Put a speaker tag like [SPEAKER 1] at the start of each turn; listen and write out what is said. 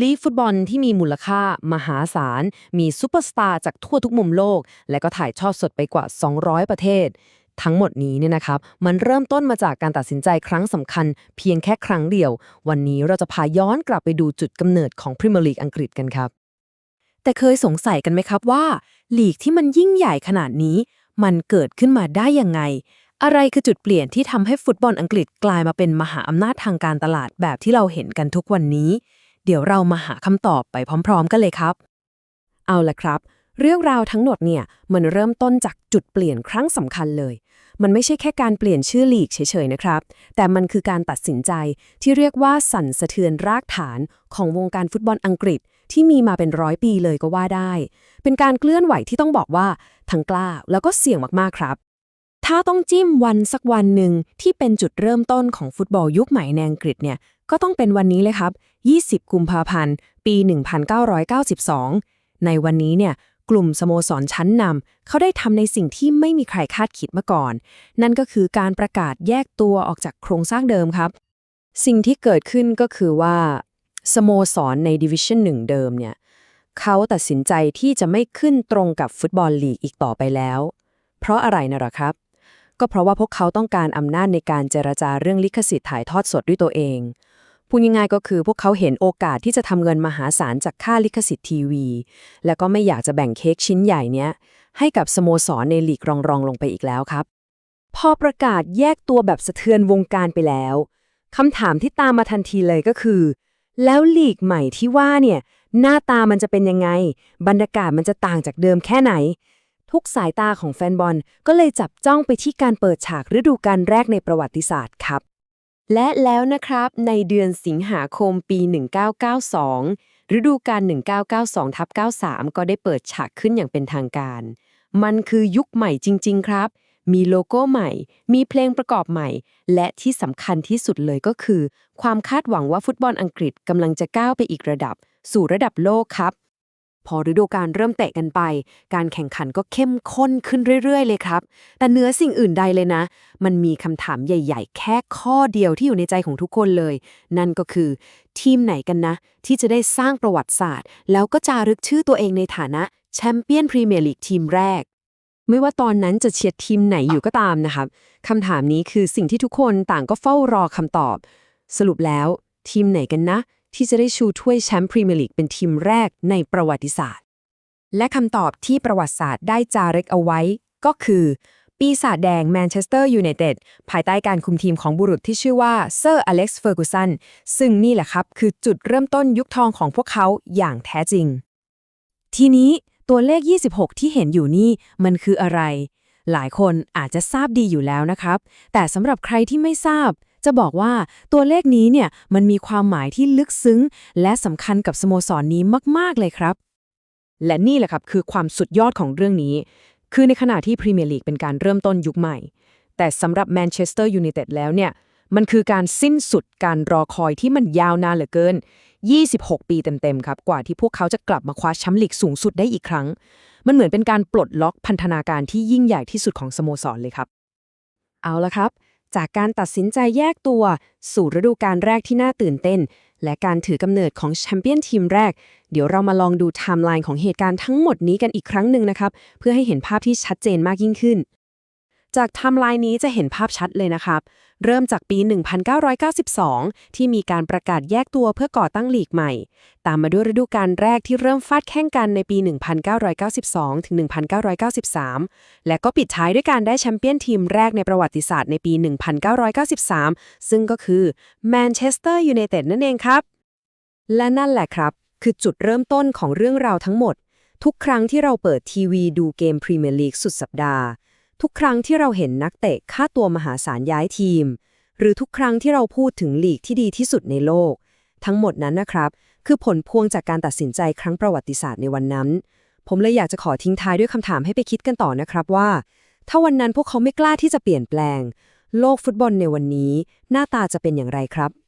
[SPEAKER 1] ลีกฟุตบอลที่มีมูลค่ามหาศาล มีซูเปอร์สตาร์จากทั่วทุกมุมโลก และก็ถ่ายทอดสดไปกว่า 200 ประเทศ ทั้งหมดนี้เนี่ยนะครับ มันเริ่มต้นมาจากการตัดสินใจครั้งสำคัญ เพียงแค่ครั้งเดียว วันนี้เราจะพาย้อนกลับไปดูจุดกำเนิดของพรีเมียร์ลีกอังกฤษกันครับ แต่เคยสงสัยกันไหมครับว่าลีกที่มันยิ่งใหญ่ขนาดนี้ มันเกิดขึ้นมาได้ยังไง อะไรคือจุดเปลี่ยนที่ทำให้ฟุตบอลอังกฤษกลายมาเป็นมหาอำนาจทางการตลาดแบบที่เราเห็นกันทุกวันนี้ เดี๋ยวเรามาหาคำตอบไปพร้อม ๆ กันเลยครับ เอาละครับ เรื่องราวทั้งหมดเนี่ยมันเริ่มต้นจากจุดเปลี่ยนครั้งสำคัญเลย มันไม่ใช่แค่การเปลี่ยนชื่อลีกเฉยๆนะครับ แต่มันคือการตัดสินใจที่เรียกว่าสั่นสะเทือนรากฐานของวงการฟุตบอลอังกฤษที่มีมาเป็นร้อยปีเลยก็ว่าได้ เป็นการเคลื่อนไหวที่ต้องบอกว่าทั้งกล้าแล้วก็เสี่ยงมากๆครับ ถ้าต้องจิ้มวันสักวันหนึ่งที่เป็นจุดเริ่มต้นของฟุตบอลยุคใหม่ในอังกฤษเนี่ย ก็ต้องเป็นวันนี้เลยครับ 20 กุมภาพันธ์ ปี 1992 ในวันนี้เนี่ย กลุ่มสโมสรชั้นนำเขาได้ทำในสิ่งที่ไม่มีใครคาดคิดมาก่อน นั่นก็คือการประกาศแยกตัวออกจากโครงสร้างเดิมครับ สิ่งที่เกิดขึ้นก็คือว่าสโมสรในดิวิชั่นหนึ่งเดิมเนี่ยเขาตัดสินใจที่จะไม่ขึ้นตรงกับฟุตบอลลีกอีกต่อไปแล้ว เพราะอะไรนะหรอครับ ก็เพราะว่าพวกเขาต้องการอำนาจในการเจรจาเรื่องลิขสิทธิ์ถ่ายทอดสดด้วยตัวเอง พูดง่ายๆก็คือพวกเขาเห็นโอกาสที่จะทำเงินมหาศาลจากค่าลิขสิทธิ์ทีวี และก็ไม่อยากจะแบ่งเค้กชิ้นใหญ่เนี้ย ให้กับสโมสรในลีกรองๆลงไปอีกแล้วครับ พอประกาศแยกตัวแบบสะเทือนวงการไปแล้วคำถามที่ตามมาทันทีเลยก็คือ แล้วลีกใหม่ที่ว่าเนี่ยหน้าตามันจะเป็นยังไง บรรยากาศมันจะต่างจากเดิมแค่ไหน ทุกสายตาของแฟนบอลก็เลยจับจ้องไปที่การเปิดฉากฤดูกาลแรกในประวัติศาสตร์ครับ และแล้วนะครับในเดือนสิงหาคมปี 1992 ฤดูกาล 1992ทับ93 ก็ได้เปิดฉากขึ้นอย่างเป็นทางการ มันคือยุคใหม่จริง ๆ ครับ มีโลโก้ใหม่ มีเพลงประกอบใหม่ และที่สำคัญที่สุดเลยก็คือ ความคาดหวังว่าฟุตบอลอังกฤษกำลังจะก้าวไปอีกระดับ สู่ระดับโลกครับ พอฤดูกาลเริ่มเตะกันไป การแข่งขันก็เข้มข้นขึ้นเรื่อย ๆ เลยครับ แต่เหนือสิ่งอื่นใดเลยนะ มันมีคำถามใหญ่ ๆ แค่ข้อเดียวที่อยู่ในใจของทุกคนเลย นั่นก็คือ ทีมไหนกันนะ ที่จะได้สร้างประวัติศาสตร์ แล้วก็จารึกชื่อตัวเองในฐานะแชมเปี้ยนพรีเมียร์ลีกทีมแรก ไม่ว่าตอนนั้นจะเชียร์ทีมไหนอยู่ก็ตามนะครับคำถามนี้คือสิ่งที่ทุกคนต่างก็เฝ้ารอคำตอบ สรุปแล้ว ทีมไหนกันนะ ที่จะได้ชูถ้วยแชมป์พรีเมียร์ลีกเป็นทีมแรกในประวัติศาสตร์ และคำตอบที่ประวัติศาสตร์ได้จารึกเอาไว้ ก็คือ ปีศาจแดงแมนเชสเตอร์ยูไนเต็ดภายใต้การคุมทีมของบุรุษที่ชื่อว่าเซอร์อเล็กซ์เฟอร์กูสันซึ่งนี่แหละครับ คือจุดเริ่มต้นยุคทองของพวกเขาอย่างแท้จริง ทีนี้ตัวเลข 26 ที่เห็นอยู่นี่มันคืออะไร หลายคนอาจจะทราบดีอยู่แล้วนะครับ แต่สำหรับใครที่ไม่ทราบ จะบอกว่าตัวเลขนี้เนี่ยมันมีความหมายที่ลึกซึ้ง และสำคัญกับสโมสรนนี้มาก ๆ เลยครับ และนี่แหละครับคือความสุดยอดของเรื่องนี้ คือในขณะที่พรีเมียร์ลีกเป็นการเริ่มต้นยุคใหม่ แต่สำหรับแมนเชสเตอร์ยูไนเต็ดแล้วเนี่ยมันคือการสิ้นสุดการรอคอยที่มันยาวนานเหลือเกิน 26 ปีเต็มๆครับ กว่าที่พวกเขาจะกลับมาคว้าแชมป์ลีกสูงสุดได้อีกครั้ง มันเหมือนเป็นการปลดล็อกพันธนาการที่ยิ่งใหญ่ที่สุดของสโมสรเลยครับ เอาละครับ จากการตัดสินใจแยกตัว สู่ฤดูกาลแรกที่น่าตื่นเต้น และการถือกำเนิดของแชมเปี้ยนทีมแรก เดี๋ยวเรามาลองดูไทม์ไลน์ของเหตุการณ์ทั้งหมดนี้กันอีกครั้งหนึ่งนะครับ เพื่อให้เห็นภาพที่ชัดเจนมากยิ่งขึ้น จากไทม์ไลน์นี้จะเห็นภาพชัดเลยนะครับ เริ่มจากปี 1992 ที่มีการประกาศแยกตัวเพื่อก่อตั้งลีกใหม่ ตามมาด้วยฤดูกาลแรกที่เริ่มฟาดแข่งกันในปี 1992 ถึง 1993 และก็ปิดท้ายด้วยการได้แชมเปี้ยนทีมแรกในประวัติศาสตร์ในปี 1993 ซึ่งก็คือแมนเชสเตอร์ยูไนเต็ดนั่นเองครับ และนั่นแหละครับ คือจุดเริ่มต้นของเรื่องราวทั้งหมด ทุกครั้งที่เราเปิดทีวีดูเกมพรีเมียร์ลีกสุดสัปดาห์ ทุกครั้งที่เราเห็นนักเตะค่าตัวมหาศาลย้ายทีม หรือทุกครั้งที่เราพูดถึงลีกที่ดีที่สุดในโลก ทั้งหมดนั้นนะครับ คือผลพวงจากการตัดสินใจครั้งประวัติศาสตร์ในวันนั้น ผมเลยอยากจะขอทิ้งท้ายด้วยคำถามให้ไปคิดกันต่อนะครับว่า ถ้าวันนั้นพวกเขาไม่กล้าที่จะเปลี่ยนแปลง โลกฟุตบอลในวันนี้ หน้าตาจะเป็นอย่างไรครับ